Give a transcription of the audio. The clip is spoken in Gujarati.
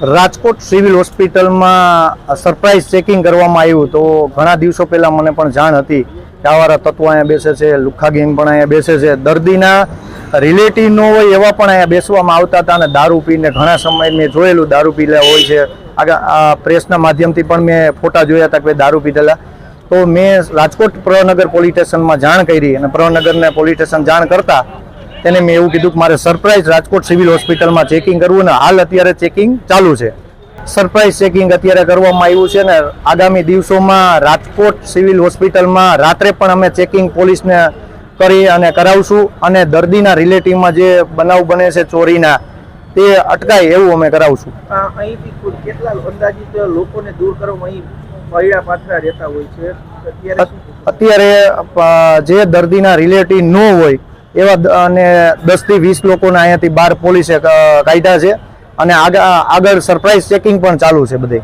રાજકોટ સિવિલ હોસ્પિટલમાં સરપ્રાઇઝ ચેકિંગ કરવામાં આવ્યું તો ઘણા દિવસો પહેલાં મને પણ જાણ હતી કે આવારા તત્વો અહીંયા બેસે છે લુખ્ખા ગેંગ પણ અહીંયા બેસે છે. દર્દીના રિલેટિવ ન હોય એવા પણ અહીંયા બેસવામાં આવતા હતા અને દારૂ પીને ઘણા સમય મેં જોયેલું દારૂ પીલા હોય છે. આગળ આ પ્રેસના માધ્યમથી પણ મેં ફોટા જોયા હતા કે દારૂ પીધેલા. તો મેં રાજકોટ પ્રવનગર પોલીસ સ્ટેશનમાં જાણ કરી અને પ્રવનગરને પોલીસ સ્ટેશન જાણ કરતા તેને મેં એવું કીધું કે મારે સરપ્રાઇઝ રાજકોટ સિવિલ હોસ્પિટલમાં ચેકિંગ કરવું ને હાલ અત્યારે ચેકિંગ ચાલુ છે. સરપ્રાઇઝ ચેકિંગ અત્યારે કરવામાં આવ્યું છે ને આગામી દિવસોમાં રાજકોટ સિવિલ હોસ્પિટલમાં રાત્રે પણ અમે ચેકિંગ પોલીસને કરી અને કરાવશું અને દર્દીના રિલેટિવમાં જે બનાવ બને છે ચોરીના તે અટકાય એવું અમે કરાવશું. અહીંથી કેટલા અંદાજિત લોકોને દૂર કરવામાં અહીં પૈડા પાથરા રહેતા હોય છે? અત્યારે જે દર્દીના રિલેટિવ ન હોય એવા અને દસથી વીસ લોકોને અહીંયાથી બહાર પોલીસે કાઢ્યા છે. અને આગળ સરપ્રાઇઝ ચેકિંગ પણ ચાલુ છે બધે.